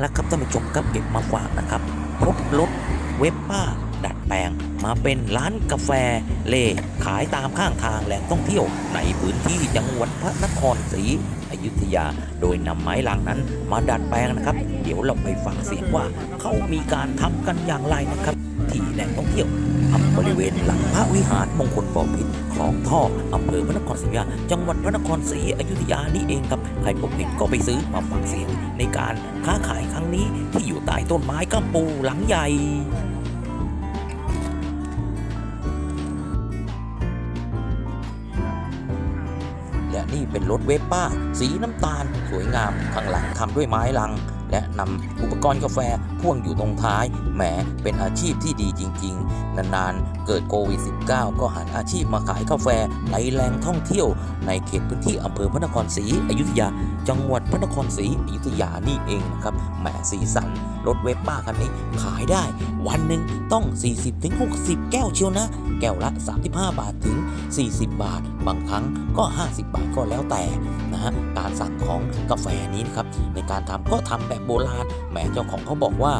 แล้วครับมาแล้วครับท่านผู้ชมครับเก็บมาฝากนะครับพบรถเวฟป้าดัดแปลง มาเป็นร้านกาแฟเล่ขายตามข้างทางแหล่งท่องเที่ยวในพื้นที่จังหวัดพระนครศรีอยุธยา โดยนำไม้ลังนั้นมาดัดแปลงนะครับ เดี๋ยวเราไปฟังเสียงว่าเขามีการทำกันอย่างไรนะครับ ที่แหล่งท่องเที่ยว บริเวณหลังพระวิหารมงคลบ่อพิษคลองท่ออำเภอพระนครศรีอยุธยาจังหวัดพระนครศรีอยุธยานี่เองครับใครพบเห็นก็ไปซื้อมาฟังเสียง ในการค้าขายครั้งนี้ที่อยู่ใต้ต้นไม้กัมปูหลังใหญ่และนี่เป็นรถเวฟป้า สีน้ำตาล สวยงามข้างหลังทำด้วยไม้ลัง และนำอุปกรณ์กาแฟพ่วงอยู่ตรงท้าย แหมเป็นอาชีพที่ดีจริง ๆ นานๆ เกิดโควิด -19 ก็หันอาชีพมาขายกาแฟในแหล่งท่องเที่ยว ในเขตพื้นที่อำเภอพระนครศรีอยุธยา จังหวัดพระนครศรีอยุธยานี่เองนะครับแหมสีสันรถเวฟป้าคันนี้ขายได้ วันหนึ่งต้อง 40-60 แก้วเชียวนะ แก้วละ 35 บาทถึง 40 บาท บางครั้งก็ 50 บาทก็แล้วแต่ ฮะการสั่งของกาแฟนี้นะครับในการทำก็ทำแบบโบราณแหมเจ้าของเขาบอกว่า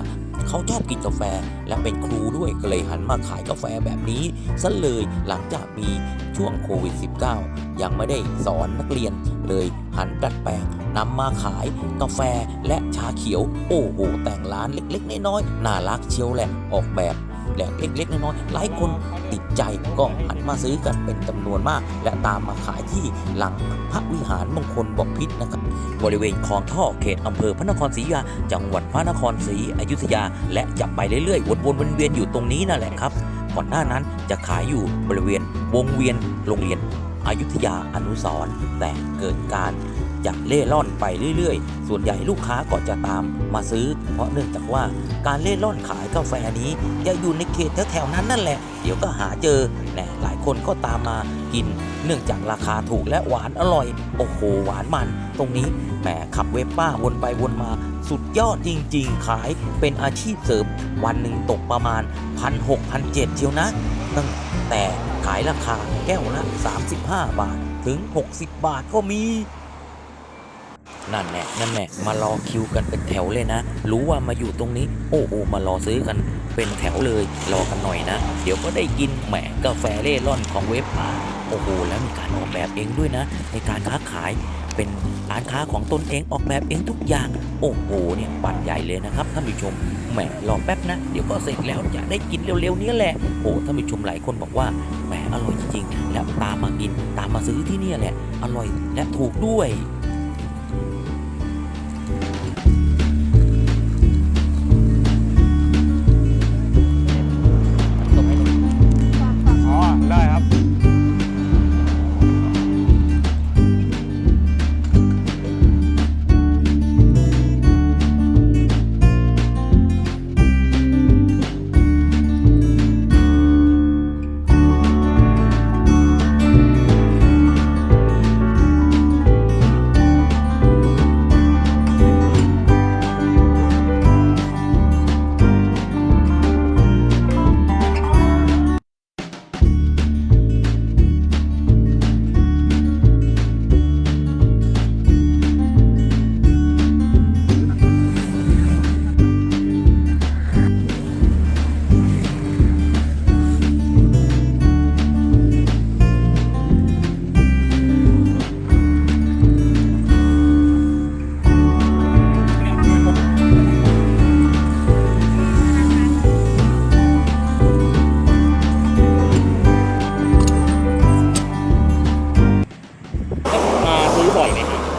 เขาชอบกินกาแฟและเป็นครูด้วยก็เลยหันมาขายกาแฟแบบนี้ซะเลยหลังจากมีช่วงโควิด -19 ยังไม่ได้สอนนักเรียนเลยหันดัดแปลงนำมาขายกาแฟและชาเขียว โอ้โหแต่งร้านเล็กๆน้อยๆน่ารักเชียวแหละออกแบบ แหละเล็กๆน้อยๆหลายคนติดใจก็หันมาซื้อกันเป็นจำนวนมาก และตามมาขายที่หลังพระวิหารมงคลบอกพิษนะครับ บริเวณคลองท่อเขตอำเภอพระนครศรีอยุธยาจังหวัดพระนครศรีอยุธยา และจะไปเรื่อยๆวนๆเวียนๆอยู่ตรงนี้นั่นแหละครับก่อนหน้านั้นจะขายอยู่บริเวณวงเวียนโรงเรียนอยุธยาอนุสร์แต่เกิดการ จะเล่ร่อนไปเรื่อยๆ ส่วนใหญ่ลูกค้าก็จะตามมาซื้อ เพราะเนื่องจากว่าการเล่ร่อนขายกาแฟนี้จะอยู่ในเขตแถวๆนั้นนั่นแหละ เดี๋ยวก็หาเจอแน่หลายคนก็ตามมากิน เนื่องจากราคาถูกและหวานอร่อย โอ้โหหวานมัน ตรงนี้แหมขับเวฟป้าวนไปวนมาสุดยอดจริง ๆ ขายเป็นอาชีพเสริมวันหนึ่งตกประมาณพันหกพันเจ็ดเชียวนะ ตั้งแต่ขายราคาแก้วละ 35 บาท ถึง 60 บาทก็มี นั่นแน่นั่นแน่มารอคิวกันเป็นแถวเลยนะ รู้ว่ามาอยู่ตรงนี้ โอ้โอมารอซื้อกันเป็นแถวเลย รอกันหน่อยนะ เดี๋ยวก็ได้กินแหมกาแฟเล่ร่อนของเวฟป้าโอ้โหแล้วมีการออกแบบเองด้วยนะ ในการค้าขายเป็นร้านค้าของตนเองออกแบบเองทุกอย่าง โอ้โหเนี่ยปั่นใหญ่เลยนะครับท่านผู้ชมแหมรอแป๊บนะ เดี๋ยวก็เสร็จแล้วจะได้กินเร็วๆนี้แหละโอ้ท่านผู้ชมหลายคนบอกว่าแหมอร่อยจริงๆแล้วตามมากินตามมาซื้อที่นี่แหละ อร่อยและถูกด้วย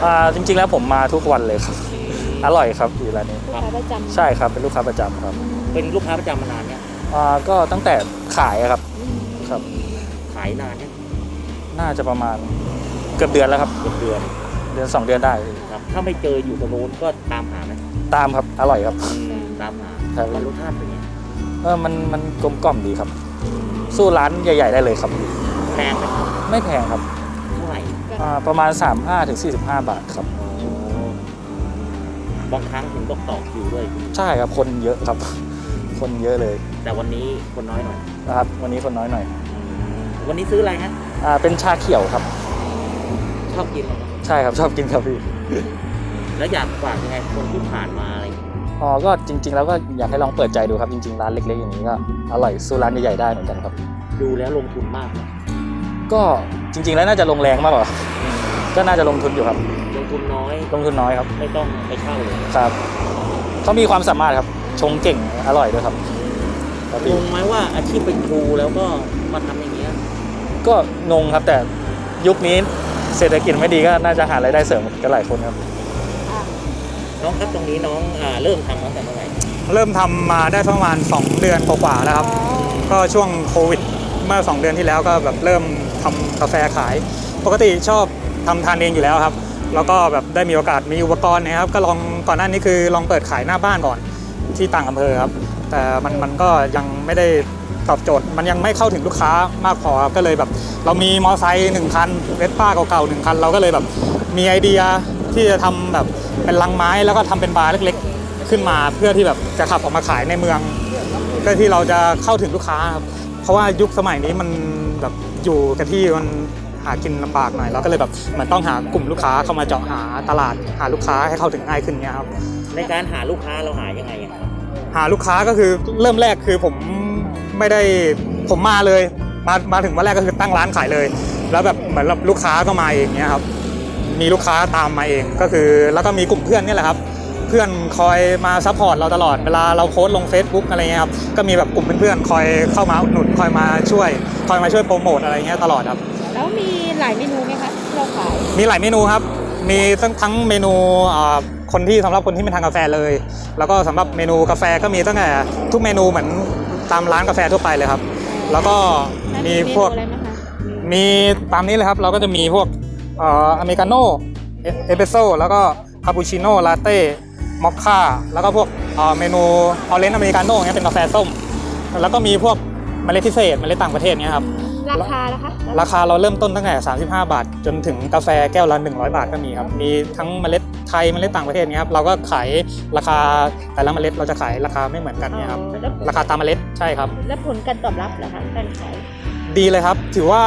อยไหมครับอ่าจริง ๆ แล้วผมมาทุกวันเลยครับ อร่อยครับอยู่ร้านนี้ลูกค้าประจำใช่ครับเป็นลูกค้าประจำครับเป็นลูกค้าประจำมานานเนี่ยอ่าก็ตั้งแต่ขายอะครับครับ ขายนานเนี่ยน่าจะประมาณเกือบเดือนแล้วครับ เกือบเดือนเดือนสองเดือนได้ ครับ ถ้าไม่เจออยู่ตรงโน้นก็ตามหาไหมตามครับอร่อยครับ ตามหาครับมันรสชาติเป็นไงเออมันมันกลมกล่อมดีครับ สู้ร้านใหญ่ ๆ ได้เลยครับ แพงไหมครับไม่แพงครับเท่าไหร่ อ่าประมาณ 35ถึง45 บาทครับ บางครั้งถึงต้องต่อคิวด้วย ใช่ครับคนเยอะครับ คนเยอะเลยแต่วันนี้คนน้อยหน่อย นะครับ วันนี้คนน้อยหน่อยวันนี้ซื้ออะไรฮะ อ่าเป็นชาเขียวครับ ชอบกินอะไรนะใช่ครับชอบกินครับพี่ชแล้วอยากฝากยังไงคนที่ผ่านมาอะไรอย่างเงี้ยอ๋อก็จริง ๆ แล้วก็อยากให้ลองเปิดใจดูครับจริง ๆ ร้านเล็ก ๆ อย่างนี้ก็อร่อยสู้ร้านใหญ่ๆได้เหมือนกันครับ ดูแล้วลงทุนมากไหม ก็จริง ๆ แล้วน่าจะลงแรงมากกว่า ก็น่าจะลงทุนอยู่ครับ ลงทุนน้อยลงทุนน้อยครับ ไม่ต้องไปเช่าเลยครับเขามีความสามารถครับ ชงเก่ง อร่อยด้วยครับครับงพี่งไหมว่าอาชีพเป็นครูแล้วก็มาทำอย่างเงี้ยก็งงครับแต่ยุคนี้เศรษฐกิจไม่ดีก็น่าจะหารายได้เสริมกันหลายคนครับ น้องครับตรงนี้น้องอ่าเริ่มทำตั้งแต่เมื่อไหร่เริ่มทำมาได้ประมาณ 2 เดือนกว่าๆแล้วครับ ก็ช่วงโควิดเมื่อ 2 เดือนที่แล้วก็แบบเริ่ม ทำกาแฟขาย ปกติชอบทำทานเองอยู่แล้วครับ แล้วก็แบบได้มีโอกาสมีอุปกรณ์นะครับก็ลองก่อนหน้านี้คือลองเปิดขายหน้าบ้านก่อนที่ต่างอำเภอครับ แต่มันมันก็ยังไม่ได้ตอบโจทย์ มันยังไม่เข้าถึงลูกค้ามากพอครับก็เลยแบบ เรามีมอไซค์หนึ่งคันเวสป้าเก่าๆหนึ่งคัน เราก็เลยแบบมีไอเดียที่จะทำแบบเป็นลังไม้แล้วก็ทำเป็นบาร์เล็กๆ ขึ้นมาเพื่อที่แบบจะขับออกมาขายในเมืองเพื่อที่เราจะเข้าถึงลูกค้าครับเพราะว่ายุคสมัยนี้มันแบบ อยู่กับที่มันหากินลำบากหน่อยเราก็เลยแบบเหมันต้องหากลุ่มลูกค้าเข้ามาเจาะหาตลาดหาลูกค้าให้เข้าถึงง่ายขึ้นเนี่ยครับในการหาลูกค้าเราหายังไงอะหาลูกค้าก็คือเริ่มแรกคือผมไม่ได้ผมมาเลยมามาถึงวันแรกก็คือตั้งร้านขายเลย แล้วแบบเหมือนแบบลูกค้าก็มาเองเนี่ยครับมีลูกค้าตามมาเองก็คือแล้วก็มีกลุ่มเพื่อนเนี่ยแหละครับ เพื่อนคอยมาซัพพอร์ตเราตลอดเวลาเราโพสต์ลง Facebook อะไรเงี้ยครับก็มีแบบกลุ่มเพื่อนๆคอยเข้ามาอุดหนุนคอยมาช่วย คอยมาช่วยโปรโมทอะไรเงี้ยตลอดครับแล้วมีหลายเมนูไหมคะที่เราขายมีหลายเมนูครับ มีทั้งทั้งเมนูอ่าคนที่สำหรับคนที่ไม่ทานกาแฟเลย แล้วก็สำหรับเมนูกาแฟก็มีตั้งแต่ทุกเมนูเหมือนตามร้านกาแฟทั่วไปเลยครับ แล้วก็มีพวกอะไรไหมคะมีตามนี้เลยครับ เราก็จะมีพวกเอ่ออเมริกาโน่เอสเปรสโซ่แล้วก็คาปูชิโน่ลาเต้ มอคค่า แล้วก็พวกเอ่อเมนูออเรนจ์อเมริกาโน่เงี้ยเป็นกาแฟส้ม แล้วก็มีพวกเมล็ดพิเศษเมล็ดต่างประเทศเนี้ยครับ ราคาแล้วคะ ราคาเราเริ่มต้นตั้งแต่ 35 บาท จนถึงกาแฟแก้วละ 100 บาทก็มีครับ มีทั้งเมล็ดไทยเมล็ดต่างประเทศเนี้ยครับ เราก็ขายราคาแต่ละเมล็ดเราจะขายราคาไม่เหมือนกันเนี่ยครับอ๋อแล้วราคาตามเมล็ดใช่ครับ แล้วผลการตอบรับเหรอคะการขาย ดีเลยครับ ถือว่า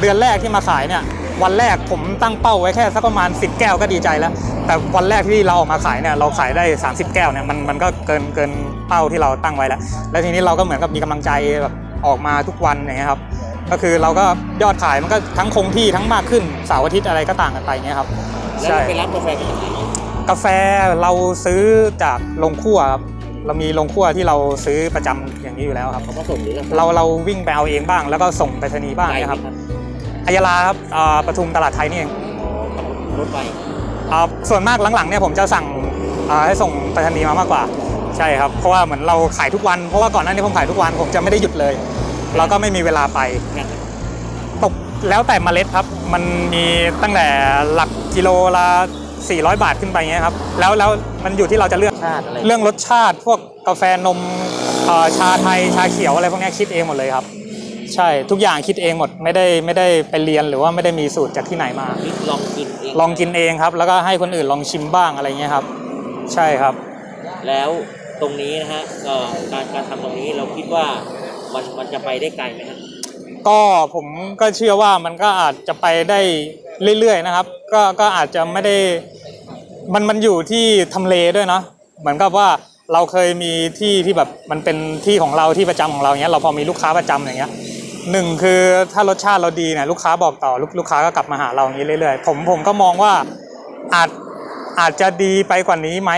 เดือนแรกที่มาขายเนี่ยวันแรกผมตั้งเป้าไว้แค่สักประมาณ 10 แก้วก็ดีใจแล้ว แต่วันแรกที่เราออกมาขายเนี่ยเราขายได้ 30 แก้วเนี่ยมันมันก็เกินเกินเป้าที่เราตั้งไว้แล้ว แล้วทีนี้เราก็เหมือนกับมีกำลังใจแบบออกมาทุกวันอย่างเงี้ยครับก็คือเราก็ยอดขายมันก็ทั้งคงที่ทั้งมากขึ้นเสาร์อาทิตย์อะไรก็ต่างกันไปเงี้ยครับแล้วเราไปรับกาแฟมาจากไหนกาแฟเราซื้อจากโรงคั่วครับเรามีโรงคั่วที่เราซื้อประจำอย่างนี้อยู่แล้วครับเขามาส่งหรือเราเราวิ่งไปเอาเองบ้าง แล้วก็ส่งไปรษณีย์บ้างไกลเนะครับไหมอายาลาครับอ่าปทุมตลาดไทยนี่เองอ๋อขับรถไปอ่า ส่วนมากหลังๆเนี่ยผมจะสั่งอ่าให้ส่งไปรษณีย์มามากกว่า ใช่ครับ เพราะว่าเหมือนเราขายทุกวัน เพราะว่าก่อนหน้านี้ผมขายทุกวันผมจะไม่ได้หยุดเลย เราก็ไม่มีเวลาไปแข่งตกแล้วแต่เมล็ดครับ มันมีตั้งแต่หลักกิโลละ400 บาทขึ้นไปเงี้ยครับ แล้วแล้วมันอยู่ที่เราจะเลือกชาติอะไรเรื่องรสชาติ พวกกาแฟนมเอ่อชาไทยชาเขียวอะไรพวกเนี้ยคิดเองหมดเลยครับ ใช่ทุกอย่างคิดเองหมดไม่ได้ไม่ได้ไปเรียนหรือว่าไม่ได้มีสูตรจากที่ไหนมานี่ลองกินเองลองกินเองครับ แล้วก็ให้คนอื่นลองชิมบ้างอะไรเงี้ยครับ ใช่ครับ แล้วตรงนี้นะฮะเอ่อการการทำตรงนี้เราคิดว่ามันมันจะไปได้ไกลไหมฮะก็ผมก็เชื่อว่ามันก็อาจจะไปได้เรื่อยๆนะครับ ก็ก็อาจจะไม่ได้มันมันอยู่ที่ทำเลด้วยเนาะเหมือนกับว่าเราเคยมีที่ที่แบบมันเป็นที่ของเราที่ประจำของเราเงี้ยเราพอมีลูกค้าประจำอย่างเงี้ย หนึ่งคือถ้ารสชาติเราดีเนี่ยลูกค้าบอกต่อลูกลูกค้าก็กลับมาหาเราอย่างนี้เรื่อยๆ ผมผมก็มองว่าอาจอาจจะดีไปกว่านี้ไหม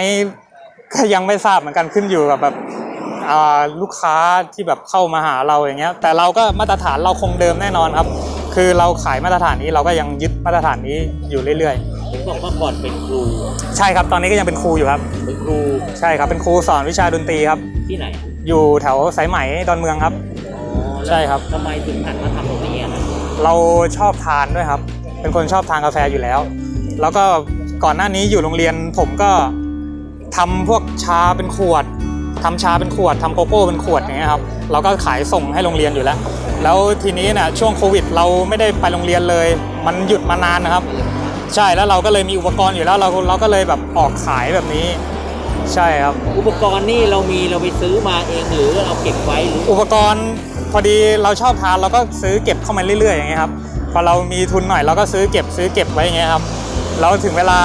ก็ยังไม่ทราบเหมือนกันขึ้นอยู่กับแบบอ่าลูกค้าที่แบบเข้ามาหาเราอย่างเงี้ย แต่เราก็มาตรฐานเราคงเดิมแน่นอนครับ คือเราขายมาตรฐานนี้เราก็ยังยึดมาตรฐานนี้อยู่เรื่อยเห็นบอกว่าก่อนเป็นครูๆใช่ครับตอนนี้ก็ยังเป็นครูอยู่ครับ เป็นครูใช่ครับเป็นครูสอนวิชาดนตรีครับที่ไหน อยู่แถวสายไหมดอนเมืองครับอ๋อแล้ว ใช่ครับ ทำไมถึงหันมาทำตรงนี้อะครับเราชอบทานด้วยครับ เป็นคนชอบทานกาแฟอยู่แล้ว แล้วก็ก่อนหน้านี้อยู่โรงเรียนผมก็ทำพวกชาเป็นขวดทำชาเป็นขวดทำโกโก้เป็นขวดอย่างเงี้ยครับ เราก็ขายส่งให้โรงเรียนอยู่แล้ว แล้วทีนี้เนี่ยช่วงโควิด เราไม่ได้ไปโรงเรียนเลย มันหยุดมานานนะครับ ใช่แล้วเราก็เลยมีอุปกรณ์อยู่แล้วเราเราก็เลยแบบออกขายแบบนี้ ใช่ครับ อุปกรณ์นี่เรามีเราไปซื้อมาเองหรือเราเก็บไว้หรืออุปกรณ์พอดีเราชอบทานเราก็ซื้อเก็บเข้ามาเรื่อยๆอย่างเงี้ยครับพอเรามีทุนหน่อยเราก็ซื้อเก็บซื้อเก็บไว้อย่างเงี้ยครับแล้วถึงเวลา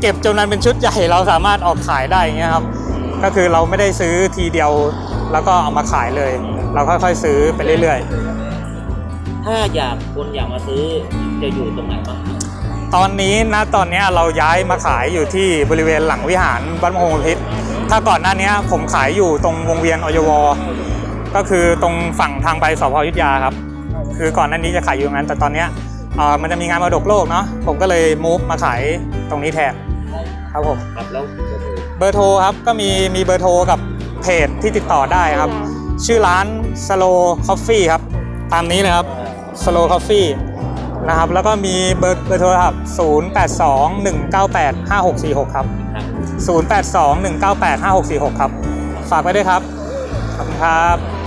เก็บจนมันเป็นชุดใหญ่เราสามารถออกขายได้อย่างเงี้ยครับก็คือเราไม่ได้ซื้อทีเดียว แล้วก็เอามาขายเลย เราค่อยๆซื้อไปเรื่อยถ้าอยากคนอยากมาซื้อจะอยู่ตรงไหนบ้างครับๆ ตอนนี้นะตอนนี้เราย้ายมาขายอยู่ที่บริเวณหลังวิหารวัดมโหพิษถ้าก่อนหน้านี้ผมขายอยู่ตรงวงเวียนอยวก็คือตรงฝั่งทางไปสพยุธยาครับ คือก่อนหน้านี้จะขายอยู่ตรงนั้น แต่ตอนนี้มันจะมีงานมรดกโลกเนาะผมก็เลยมูฟมาขายตรงนี้แทนครับผมบเบอร์โทรครับก็มีมีเบอร์โทรกับเพจที่ติดต่อได้ครับ ชื่อร้าน Slow Coffee ครับ ตามนี้เลยครับ Slow Coffee นะครับ แล้วก็มีเบอร์เบอร์โทรศัพท์ 0821985646 ครับครับ0821985646 ครับ ฝากไว้ด้วยครับ ขอบคุณครับ